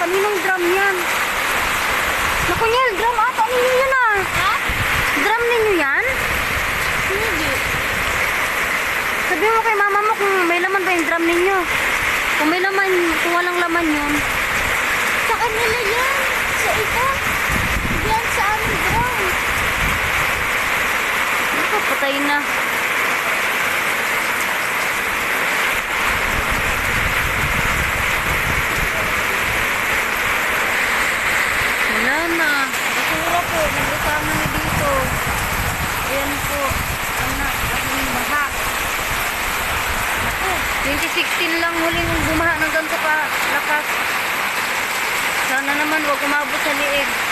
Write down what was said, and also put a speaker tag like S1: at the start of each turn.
S1: Kaninong drum yan? Naku Niel, drum ata ninyo yan ah.
S2: Ha?
S1: Drum ninyo yan?
S2: Hindi.
S1: Sabi mo kay mama mo kung may laman ba yung drum ninyo. Kung may laman, kung walang laman yun.
S2: Sa kanila yan. Sa ito. Yan sa aming drum.
S1: Naku, patay na. Wala na. Basura po. Nagreklamo na dito. Ayan po. Anak, laging baha. Naku, 2016 lang huling bumaha ng ganito pa lakas. Sana naman wag umabot sa liig.